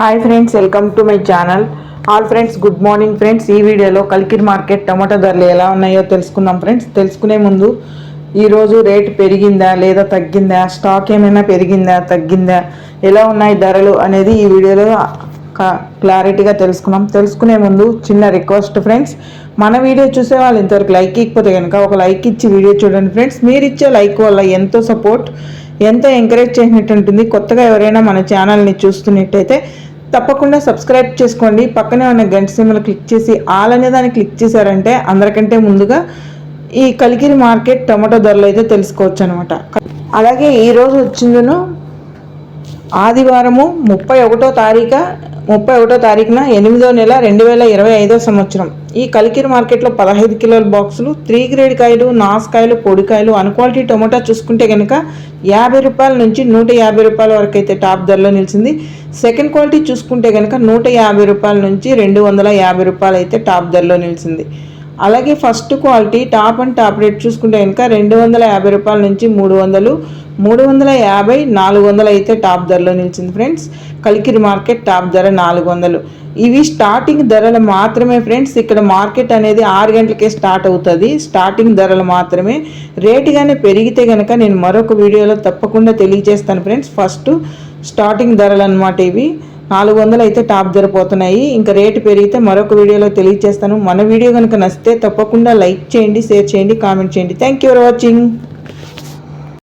Hi friends welcome to my channel all friends good morning friends ఈ వీడియోలో కల్కిర్ market tomato ధరలు ఎలా ఉన్నాయో తెలుసుకుందాం ఫ్రెండ్స్ తెలుసుకునే ముందు ఈరోజు రేట్ పెరిగిందా లేదా తగ్గిందా? స్టాక్ ఏమైనా పెరిగిందా తగ్గిందా? ఎలా ఉన్నాయి ధరలు అనేది ఈ వీడియోలో క్లారిటీగా తెలుసుకున్నాం తెలుసుకునే ముందు చిన్న రిక్వెస్ట్ ఫ్రెండ్స్ మన వీడియో చూసే వాళ్ళు ఇంతవరకు లైక్ ఇకపోతే కనుక ఒక లైక్ ఇచ్చి వీడియో చూడండి ఫ్రెండ్స్ మీరు ఇచ్చే లైక్ వల్ల ఎంతో సపోర్ట్ ఎంతో ఎంకరేజ్ చేసినట్టు ఉంటుంది. కొత్తగా ఎవరైనా మన ఛానల్ని చూస్తున్నట్టయితే తప్పకుండా సబ్స్క్రైబ్ చేసుకోండి. పక్కనే ఉన్న గంట సింబల్ క్లిక్ చేసి ఆల్ అనే దాన్ని క్లిక్ చేశారంటే అందరికంటే ముందుగా ఈ కలికిరి మార్కెట్ టమాటో ధరలు అయితే తెలుసుకోవచ్చు అనమాట అలాగే ఈరోజు వచ్చిందను ఆదివారము ముప్పై ఒకటో తారీఖు ముప్పై ఒకటో తారీఖున ఎనిమిదో నెల రెండు వేల ఇరవై ఐదో సంవత్సరం. ఈ కలికిరి మార్కెట్లో పదహైదు కిలోల బాక్సులు త్రీ గ్రేడ్ కాయలు నాసుకాయలు పొడికాయలు అన్క్వాలిటీ టొమాటో చూసుకుంటే కనుక యాభై రూపాయల నుంచి నూట యాభై రూపాయల వరకు అయితే టాప్ ధరలో నిలిచింది. సెకండ్ క్వాలిటీ చూసుకుంటే కనుక నూట యాభై రూపాయల నుంచి రెండు వందల యాభై రూపాయలు అయితే టాప్ ధరలో నిలిచింది. అలాగే first quality top and top rate చూసుకుంటే కనుక రెండు వందల యాభై రూపాయల నుంచి మూడు వందలు మూడు వందల యాభై నాలుగు వందలు అయితే టాప్ ధరలో నిలిచింది ఫ్రెండ్స్. కలికిరి మార్కెట్ టాప్ ధర నాలుగు వందలు. ఇవి స్టార్టింగ్ ధరలు మాత్రమే ఫ్రెండ్స్. ఇక్కడ మార్కెట్ అనేది ఆరు గంటలకే స్టార్ట్ అవుతుంది. స్టార్టింగ్ ధరలు మాత్రమే. రేటు కానీ పెరిగితే కనుక నేను మరొక వీడియోలో తప్పకుండా తెలియజేస్తాను ఫ్రెండ్స్. ఫస్ట్ స్టార్టింగ్ ధరలు అనమాట ఇవి. నాలుగు వందలు అయితే టాప్ ధర పోతున్నాయి. ఇంకా రేటు పెరిగితే మరొక వీడియోలో తెలియజేస్తాను మన వీడియో కనుక నచ్చితే తప్పకుండా లైక్ చేయండి షేర్ చేయండి కామెంట్ చేయండి. Thank you for watching